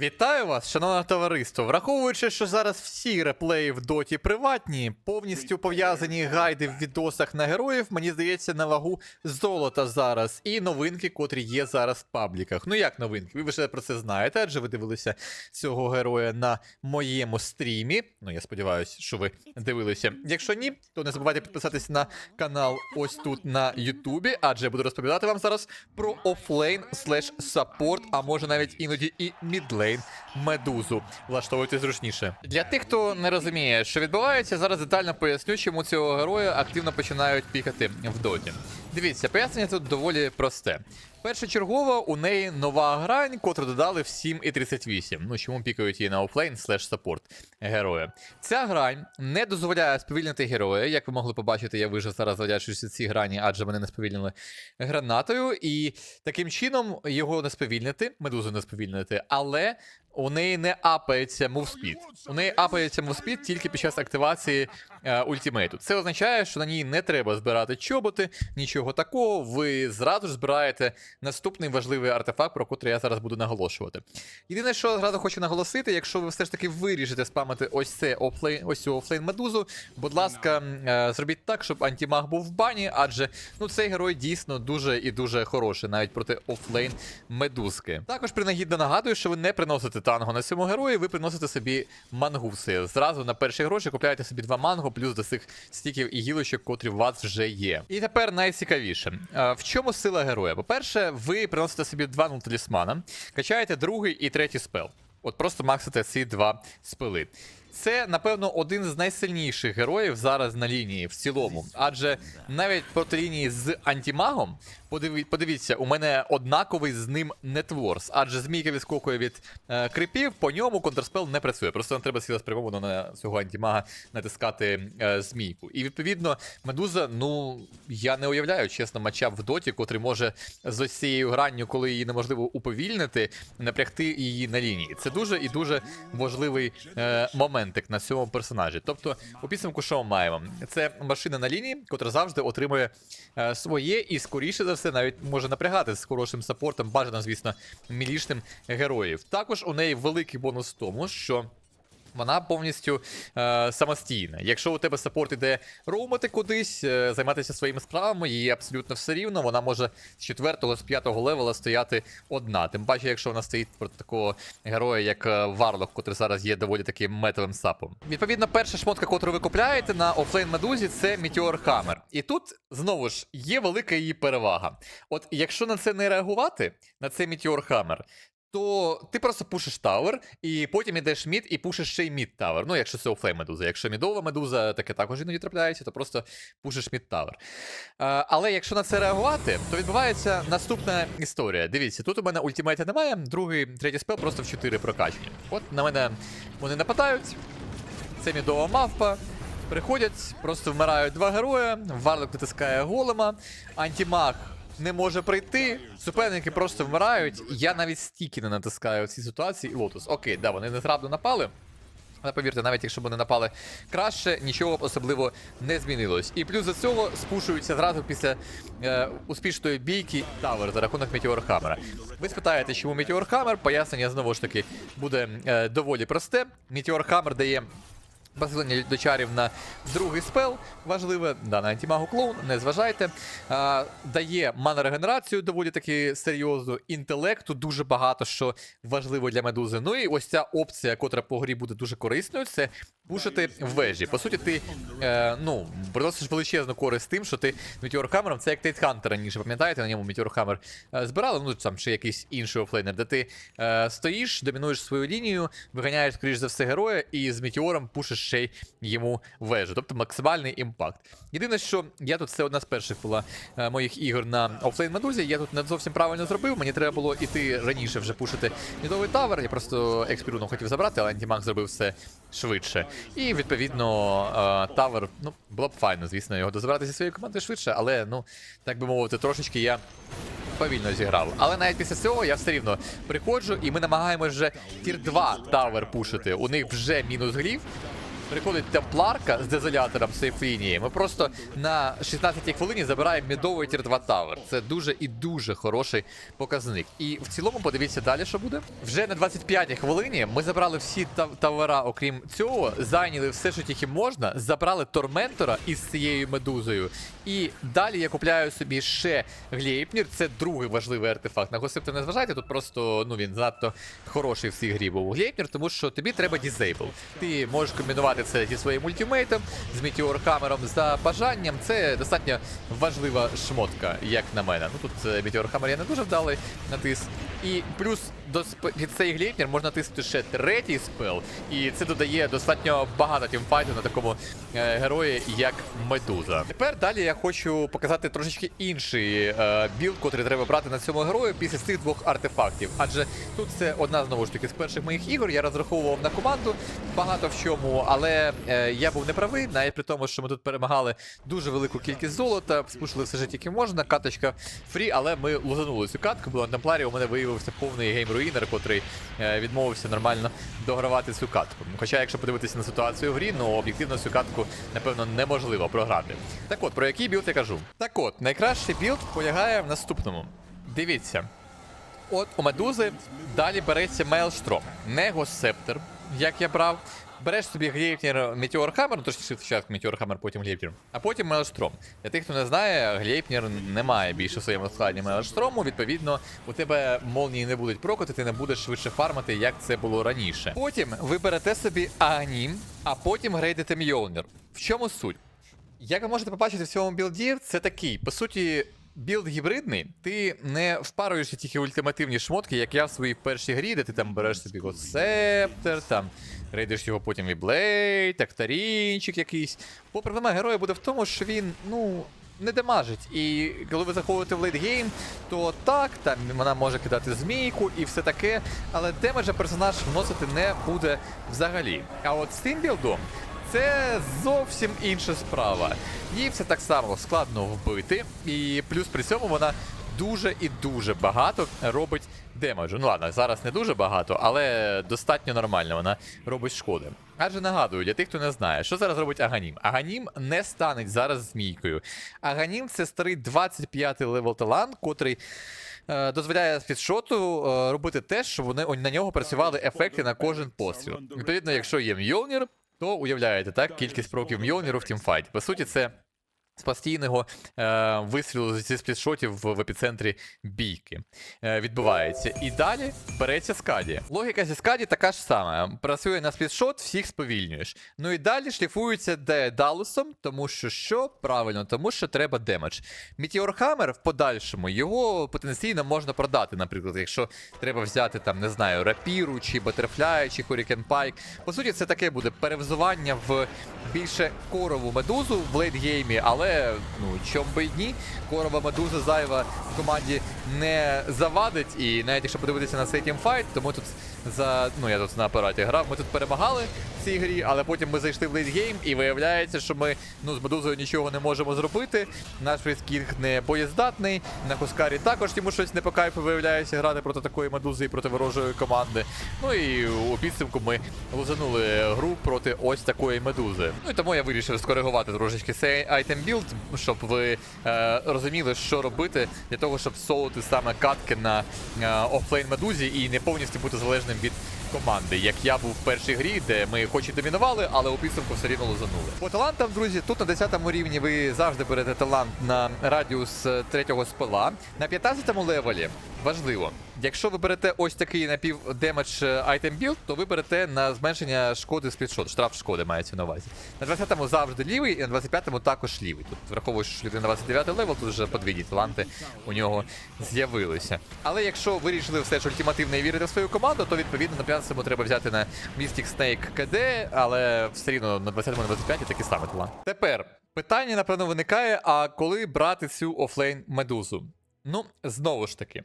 Вітаю вас, шановне товариство. Враховуючи, що зараз всі реплеї в доті приватні, повністю пов'язані гайди в відосах на героїв, мені здається, на вагу золота зараз. І новинки, котрі є зараз в пабліках. Ну як новинки? Ви вже про це знаєте, адже ви дивилися цього героя на моєму стрімі. Ну я сподіваюся, що ви дивилися. Якщо ні, то не забувайте підписатися на канал ось тут на Ютубі, адже я буду розповідати вам зараз про офлейн слеш саппорт, а може навіть іноді і мідлейн медузу. Влаштовуйте зручніше. Для тих, хто не розуміє, що відбувається, зараз детально поясню, чому цього героя активно починають пікати в доті. Дивіться, пояснення тут доволі просте. Першочергово у неї нова грань, котру додали в 7.38. Ну чому пікають її на офлейн слеш саппорт героя. Ця грань не дозволяє сповільнити героя. Як ви могли побачити, я вижив зараз завдячуючи цій грані, адже мене не сповільнили гранатою. І таким чином його не сповільнити, медузу не сповільнити, але у неї не апається мувспід. У неї апається мувспід тільки під час активації е, ультимейту. Це означає, що на ній не треба збирати чоботи, нічого такого. Ви зразу ж збираєте наступний важливий артефакт, про котрий я зараз буду наголошувати. Єдине, що зразу хочу наголосити, якщо ви все ж таки вирішите спамити ось це офлейн, ось цю офлейн медузу, будь ласка, е, зробіть так, щоб антимаг був в бані, адже ну цей герой дійсно дуже і дуже хороший, навіть проти офлейн медузки. Також принагідно нагадую, що ви не приносите танго на цьому герої, ви приносите собі мангуси. Зразу на перші гроші купляєте собі два манго, плюс до цих стіків і гілочок, котрі у вас вже є. І тепер найцікавіше. В чому сила героя? По-перше, ви приносите собі два ну, талісмана, качаєте другий і третій спел. От просто максите ці два спили. Це, напевно, один з найсильніших героїв зараз на лінії в цілому. Адже навіть проти лінії з антимагом, подиві, подивіться, у мене однаковий з ним нетворс. Адже змійка відскокує від е, крипів, по ньому контрспел не працює. Просто нам треба цілеспрямовано на цього антимага натискати е, змійку. І відповідно, медуза, ну я не уявляю, чесно, матчап в доті, котрий може з цією гранню, коли її неможливо уповільнити, напрягти її на лінії. Це дуже і дуже важливий е, моментик на цьому персонажі. Тобто, у підсумку, що ми маємо? Це машина на лінії, котра завжди отримує е, своє і скоріше за все навіть може напрягати з хорошим саппортом, бажано, звісно, мілішним героїв. Також у неї великий бонус в тому, що. Вона повністю е, самостійна. Якщо у тебе саппорт іде роумати кудись, е, займатися своїми справами, їй абсолютно все рівно. Вона може з 4 з 5 левела стояти одна. Тим паче, якщо вона стоїть проти такого героя, як е, Варлок, котрий зараз є доволі таким метовим сапом. Відповідно, перша шмотка, котру ви купляєте на офлейн медузі, це Meteor Hammer. І тут знову ж є велика її перевага. От якщо на це не реагувати, на це Meteor Hammer, то ти просто пушиш тавер, і потім ідеш мід і пушиш ще й мід тавер. Ну, якщо це офлейн медуза. Якщо мідова медуза, таке також іноді трапляється, то просто пушиш мід тавер. Але якщо на це реагувати, то відбувається наступна історія. Дивіться, тут у мене ультимейта немає, другий, третій спел просто в 4 прокачені. От на мене вони нападають. Це мідова мавпа. Приходять, просто вмирають два героя, Варлок натискає голема, антимаг не може прийти, суперники просто вмирають. Я навіть стільки не натискаю в цій ситуації. І Лотус. Окей, да, вони незграбно напали. Але повірте, навіть якщо б вони напали краще, нічого б особливо не змінилось. І плюс до цього спушуються зразу після е, успішної бійки тавер за рахунок Hammer. Ви спитаєте, чому Hammer? Пояснення знову ж таки буде е, доволі просте. Hammer дає Посилення до чарів на другий спел. Важливе, да, на антимагу клоун, не зважайте. А, дає мана регенерацію доволі таки серйозну, інтелекту дуже багато, що важливо для медузи. Ну і ось ця опція, котра по грі буде дуже корисною, це пушити в вежі. По суті, ти е, ну, приносиш величезну користь тим, що ти Hammer, це як Тейт Хантер раніше, пам'ятаєте, на ньому Hammer е, збирали, ну там чи якийсь інший офлейнер, де ти е, стоїш, домінуєш свою лінію, виганяєш, скоріш за все, героя, і з Метеором пушиш ще й йому вежу. Тобто максимальний імпакт. Єдине, що я тут це одна з перших була е, моїх ігор на офлейн медузі. Я тут не зовсім правильно зробив. Мені треба було іти раніше вже пушити мідовий тавер. Я просто експіруну хотів забрати, але антимаг зробив все швидше. І відповідно тавер, ну, було б файно, звісно, його дозбирати зі своєї команди швидше, але ну, так би мовити, трошечки я. Повільно зіграв. Але навіть після цього я все рівно приходжу, і ми намагаємося вже тір 2 тавер пушити. У них вже мінус глів. Приходить темпларка з дезолятором сейфлінії, ми просто на 16-й хвилині забираємо мідовий тір 2 тавер. Це дуже і дуже хороший показник. І в цілому подивіться далі, що буде. Вже на 25-й хвилині ми забрали всі тав- тавера, окрім цього, зайняли все, що тільки можна, забрали торментора із цією медузою. І далі я купляю собі ще Глейпнір. Це другий важливий артефакт. На Госипта не зважайте, тут просто ну він занадто хороший в цій грі був Глейпнір, тому що тобі треба дізейбл. Ти можеш комбінувати це зі своїм ультимейтом, з Hammer'ом за бажанням. Це достатньо важлива шмотка, як на мене. Ну тут е, Hammer я не дуже вдалий натис. І плюс до під цей глейпнір можна тиснути ще третій спел, і це додає достатньо багато тімфайту на такому е, герої, як Медуза. Тепер далі я хочу показати трошечки інший е, білд, котрий треба брати на цьому герою після цих двох артефактів. Адже тут це одна знову ж таки з перших моїх ігор. Я розраховував на команду багато в чому, але е, я був неправий, навіть при тому, що ми тут перемагали дуже велику кількість золота, спушили все життя, яке можна. Каточка фрі, але ми лузанули цю катку, бо на темпларі у мене виявився повний гейм-руїнер, котрий е, відмовився нормально догравати цю катку. Хоча, якщо подивитися на ситуацію в грі, ну об'єктивно цю катку, напевно, неможливо програти. Так от, про який білд я кажу? Так от, найкращий білд полягає в наступному. Дивіться. От у медузи далі береться Мейлштром, не Госсептер, як я брав. Береш собі Глейпнір Метеор Хаммер, ну точніше спочатку Метеор Хаммер, потім Глейпнір, а потім Мейлштром. Для тих, хто не знає, Глейпнір не має більше в своєму складі Мейлштрому. Відповідно, у тебе молнії не будуть прокоти, ти не будеш швидше фармити, як це було раніше. Потім ви берете собі Агнім, а потім грейдите Мьолнір. В чому суть? Як ви можете побачити в цьому білді, це такий, по суті, білд гібридний. Ти не впаруєшся тільки ультимативні шмотки, як я в своїй першій грі, де ти там береш собі септер, там рейдиш його потім і блейд, актарінчик якийсь. Бо проблема героя буде в тому, що він, ну. Не демажить. І коли ви заходите в лейтгейм, то так, там вона може кидати змійку і все таке, але демеджа персонаж вносити не буде взагалі. А от з цим білдом це зовсім інша справа. Їй все так само складно вбити, і плюс при цьому вона дуже і дуже багато робить демеджу. Ну ладно, зараз не дуже багато, але достатньо нормально вона робить шкоди. Адже нагадую, для тих, хто не знає, що зараз робить Аганім. Аганім не стане зараз змійкою. Аганім це старий 25-й левел талант, котрий. е, Дозволяє спідшоту е, робити те, що вони на нього працювали ефекти на кожен постріл. Відповідно, якщо є Мьолнір, то уявляєте, так, кількість проків Мьолніру в тімфайті. По суті, це з постійного е, вистрілу зі сплітшотів в, в епіцентрі бійки е, відбувається. І далі береться скаді. Логіка зі скаді така ж сама. Працює на сплітшот, всіх сповільнюєш. Ну і далі шліфується де Далусом, тому що що? Правильно, тому що треба демедж. Hammer в подальшому його потенційно можна продати, наприклад, якщо треба взяти там, не знаю, рапіру, чи Батерфляй, чи Hurricane Pike. По суті, це таке буде перевзування в більше корову медузу в лейтгеймі, але ну чом би й ні, корова медуза зайва в команді не завадить. І навіть якщо подивитися на цей тімфайт, то ми тут за ну я тут на апараті грав. Ми тут перемагали в цій грі, але потім ми зайшли в лейтгейм, і виявляється, що ми ну з медузою нічого не можемо зробити. Наш фріскінг не боєздатний. На Хускарі також йому щось не по кайфу виявляється грати проти такої медузи і проти ворожої команди. Ну і у підсумку ми лузанули гру проти ось такої медузи. Ну і тому я вирішив скоригувати трошечки цей айтем білд, щоб ви е, розуміли, що робити для того, щоб солити саме катки на е, офлейн медузі і не повністю бути залежним від команди, як я був в першій грі, де ми хоч і домінували, але у підсумку все рівно лозанули. По талантам, друзі, тут на 10 рівні ви завжди берете талант на радіус е, третього спила. На 15 левелі важливо. Якщо ви берете ось такий напівдемедж айтем білд, то ви берете на зменшення шкоди сплітшот, штраф шкоди мається на увазі. На 20-му завжди лівий, і на 25-му також лівий. Тут враховуючи, що людина 29 левел, тут вже подвійні таланти у нього з'явилися. Але якщо ви вирішили все ж ультимативно і вірите в свою команду, то відповідно на 15-му треба взяти на Mystic Snake КД, але все рівно на 20-му на 25 такий самий талант. Тепер питання, напевно, виникає: а коли брати цю офлейн медузу? Ну, знову ж таки,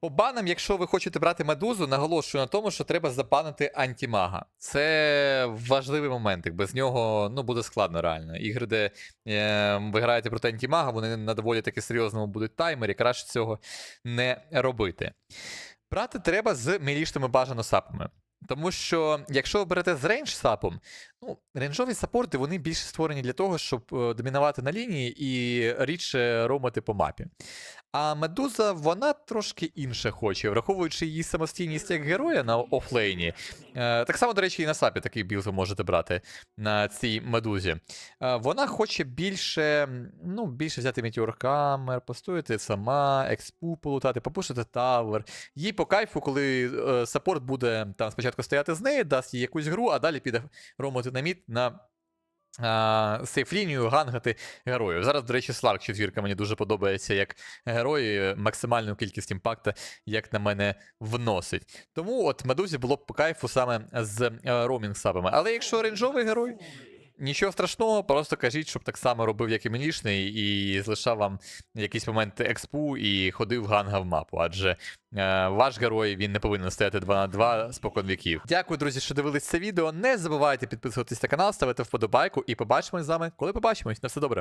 по банам, якщо ви хочете брати медузу, наголошую на тому, що треба забанити антимага. Це важливий момент. Без нього ну, буде складно реально. Ігри, де е, ви граєте проти антимага, вони на доволі таки серйозному будуть таймері, краще цього не робити. Брати треба з мілішними бажано сапами. Тому що, якщо ви берете з рейндж сапом, ну, рейнджові саппорти вони більше створені для того, щоб е, домінувати на лінії і рідше ромати по мапі. А медуза, вона трошки інше хоче, враховуючи її самостійність як героя на офлейні. Е, так само, до речі, і на сапі такий білд ви можете брати на цій медузі. Е, вона хоче більше, ну, більше взяти метеор камер, постояти сама, експу полутати, попушити тавер. Їй по кайфу, коли саппорт буде там спочатку стояти з нею, дасть їй якусь гру, а далі піде ромати на мід на сейф-лінію гангати героїв. Зараз, до речі, Сларк четвірка мені дуже подобається як герой, е, максимальну кількість імпакта, як на мене, вносить. Тому от медузі було б по кайфу саме з роумінг сабами. Але якщо рейнджовий герой, нічого страшного, просто кажіть, щоб так само робив, як і минішний, і залишав вам якісь моменти експу і ходив ганга в мапу. Адже е, ваш герой він не повинен стояти 2 на 2 спокон віків. Дякую, друзі, що дивились це відео. Не забувайте підписуватись на канал, ставити вподобайку і побачимось з вами, коли побачимось. На все добре.